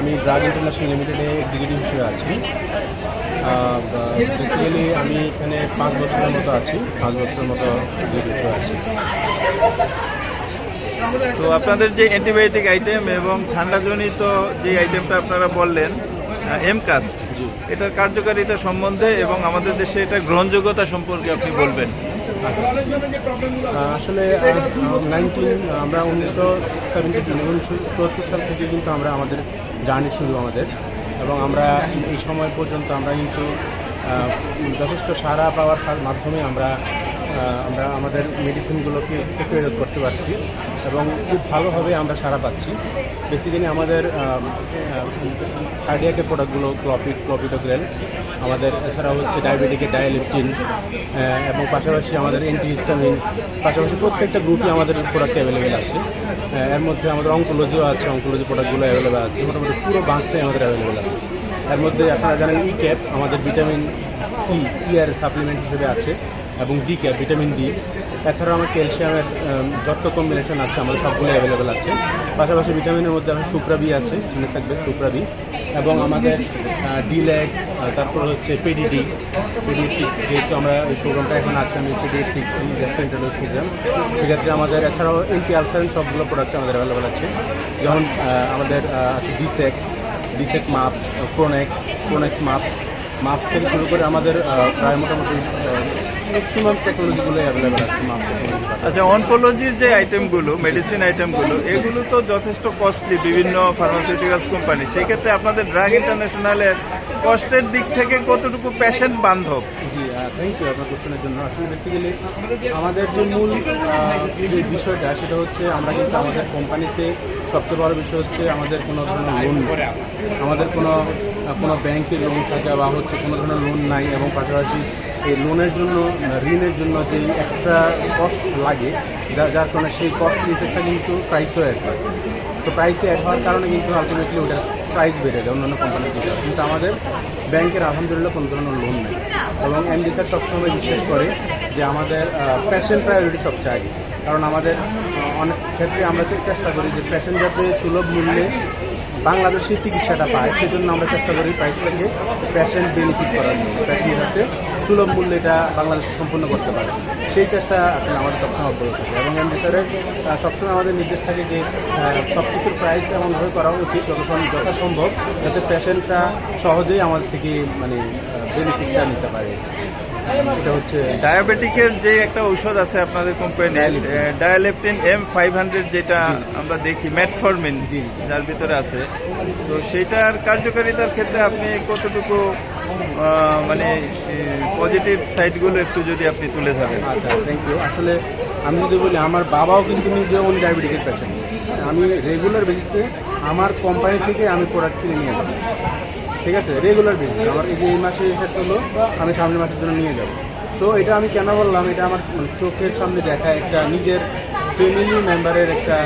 আমি drug international লিমিটেডে executive হিসেবে আছি। বেসিক্যালি আমি এখানে পাঁচ বছরের মতো আছি পাঁচ বছরের মতো এক্সিকিউটিভ আছি। তো আপনাদের যে অ্যান্টিবায়োটিক আইটেম এবং ঠান্ডাজনিত যে আইটেমটা আপনারা বললেন এম কাস্ট জি। এটার কার্যকারিতা সম্বন্ধে এবং আমাদের দেশে এটা গ্রহণযোগ্যতা সম্পর্কে আপনি বলবেন। আসলে নাইনটিন আমরা উনিশশো সেভেন্টি চুয়াত্তর সাল থেকে কিন্তু আমরা আমাদের জার্নি শুরু আমাদের। এবং আমরা এই সময় পর্যন্ত আমরা কিন্তু যথেষ্ট সারা পাওয়ার মাধ্যমে আমরা আমরা আমাদের মেডিসিনগুলোকে প্রয়োগ করতে পারছি এবং খুব ভালোভাবে আমরা সাড়া পাচ্ছি। বেসিক্যালি আমাদের কার্ডিয়াকের প্রোডাক্টগুলো ক্লপিড ক্লপিডোগ্রেল আমাদের এছাড়া হচ্ছে ডায়াবেটিকের ডায়ালিপটিন এবং পাশাপাশি আমাদের অ্যান্টিহিস্টামিন পাশাপাশি প্রত্যেকটা গ্রুপই আমাদের প্রোডাক্ট অ্যাভেলেবেল আছে। এর মধ্যে আমাদের অঙ্কোলজিও আছে অঙ্কোলজি প্রোডাক্টগুলো অ্যাভেলেবেল আছে, মোটামুটি পুরো বাঁচটাই আমাদের অ্যাভেলেবেল আছে। এর মধ্যে আপনারা জানেন ই ক্যাপ আমাদের ভিটামিন ই ইয়ার সাপ্লিমেন্ট হিসেবে আছে। এবং ডি ক্যাপ ভিটামিন ডি এছাড়াও আমার ক্যালসিয়ামের যত কম্বিনেশন আছে আমাদের সবগুলো অ্যাভেলেবেল আছে। পাশাপাশি ভিটামিনের মধ্যে আমার সুপ্রাবি আছে শুনে থাকবে সুপ্রাবি এবং আমাদের ডিল্যাক তারপর হচ্ছে পেডিডি পেডিয়াট্রিক যেহেতু আমরা এই শোরুমটা এখন আছে, আমি পেডিয়াট্রিক ইন্ট্রোডিউস করলাম। সেক্ষেত্রে আমাদের, এছাড়াও এন্টি আলসারেন সবগুলো প্রোডাক্ট আমাদের অ্যাভেলেবেল আছে। যেমন আমাদের আছে ডিসেক ডিসেক মাপ প্রোনেক্স প্রোনেক্স মাপ মাপ থেকে শুরু করে আমাদের প্রায় মোটামুটি ম্যাক্সিমাম টেকনোলজিগুলো অ্যাভেলেবেল আছে আচ্ছা অনকোলজির যে আইটেমগুলো মেডিসিন আইটেমগুলো এগুলো তো যথেষ্ট কস্টলি বিভিন্ন ফার্মাসিউটিক্যালস কোম্পানি সেই ক্ষেত্রে আপনাদের ড্রাগ ইন্টারন্যাশনালের কস্টের দিক থেকে কতটুকু পেশেন্ট বান্ধব? জি থ্যাংক ইউ আপনার কোশ্চেনের জন্য। আসলে বেসিক্যালি আমাদের যে মূল যে বিষয়টা সেটা হচ্ছে আমরা কিন্তু আমাদের কোম্পানিতে সবচেয়ে বড় বিষয় হচ্ছে আমাদের কোনো ধরনের লোন আমাদের কোনো কোনো ব্যাংকের লোন থাকে বা হচ্ছে কোনো ধরনের লোন নাই এবং পাশাপাশি এই লোনের জন্য, ঋণের জন্য যে এক্সট্রা কস্ট লাগে যার যার কারণে সেই কস্ট ইফেক্টটা কিন্তু প্রাইসও অ্যাড হয়। তো প্রাইসে অ্যাড হওয়ার কারণে কিন্তু আলটিমেটলি ওটার প্রাইস বেড়ে যায় অন্যান্য কোম্পানির থেকে কিন্তু আমাদের ব্যাংকের আলহামদুলিল্লাহ কোনো ধরনের লোন নেই। এবং এমডি স্যার সবসময় বিশ্বাস করে যে আমাদের প্যাশেন্ট প্রায়োরিটি সবচেয়ে আগে। কারণ আমাদের অনেক ক্ষেত্রে আমরা চেষ্টা করি যে প্যাশেন্ট যাতে সুলভ মূল্যে বাংলাদেশে চিকিৎসাটা পায় সেজন্য আমরা চেষ্টা করি প্রাইসটাকে প্যাশেন্ট বেনিফিট করার জন্য। প্যাশেন্ট যাতে সুলভ মূল্যে এটা বাংলাদেশে সম্পূর্ণ করতে পারে। সেই চেষ্টা আসলে আমাদের সবসময় অব্যাহত থাকে। এবং স্যারের আহ, সবসময় আমাদের নির্দেশ থাকে যে সব কিছুর প্রাইস এমনভাবে করা উচিত যত সম- যথাসম্ভব যাতে পেশেন্টরা সহজেই আমাদের থেকে মানে বেনিফিটটা নিতে পারে। এটা হচ্ছে ডায়াবেটিকের যে একটা ঔষধ আছে আপনাদের কোম্পানির। ডায়ালেপটিন এম ফাইভ হান্ড্রেড যেটা আমরা দেখি মেটফরমিন জি। যার ভিতরে আছে। তো সেটার কার্যকারিতার ক্ষেত্রে আপনি কতটুকু মানে পজিটিভ সাইডগুলো একটু যদি আপনি তুলে ধরেন। আচ্ছা থ্যাংক ইউ আসলে আমি যদি বলি আমার বাবাও কিন্তু নিজে উনি ডায়াবেটিকের পেশেন্ট আমি রেগুলার বেসিসে আমার কোম্পানি থেকে আমি প্রোডাক্ট কিনে নিয়ে যাব ঠিক আছে? রেগুলার বেসিস আমার এই যে এই মাসে শেষ হলো, আমি সামনের মাসের জন্য নিয়ে যাব। তো এটা আমি কেন বললাম? এটা আমার মানে চোখের সামনে দেখা একটা নিজের ফ্যামিলি মেম্বারের একটা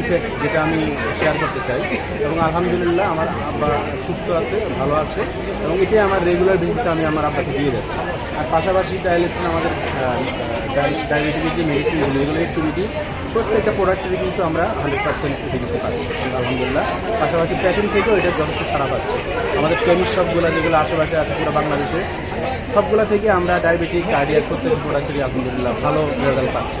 ইফেক্ট যেটা আমি শেয়ার করতে চাই। এবং আলহামদুলিল্লাহ আমার আব্বা সুস্থ আছে, ভালো আছে, এবং এটাই আমার রেগুলার বেসিসে আমি আমার আব্বাকে দিয়ে যাচ্ছি। আর পাশাপাশি ডায়ালিসিন আমাদের ডায়াবেটিকের যে মেডিসিনগুলো এগুলো অ্যাক্টিভিটি প্রত্যেকটা প্রোডাক্টেরই কিন্তু আমরা হান্ড্রেড পার্সেন্ট দিতে পাচ্ছি আলহামদুলিল্লাহ। পাশাপাশি পেশেন্ট থেকেও এটা যথেষ্ট ছাড়া পাচ্ছে। আমাদের কেমিস্ট শপগুলো যেগুলো আশেপাশে আছে পুরো বাংলাদেশে, সবগুলো থেকে আমরা ডায়াবেটিক কার্ডিয়ার প্রত্যেকটা প্রোডাক্টেরই আলহামদুলিল্লাহ ভালো রেজাল্ট পাচ্ছি।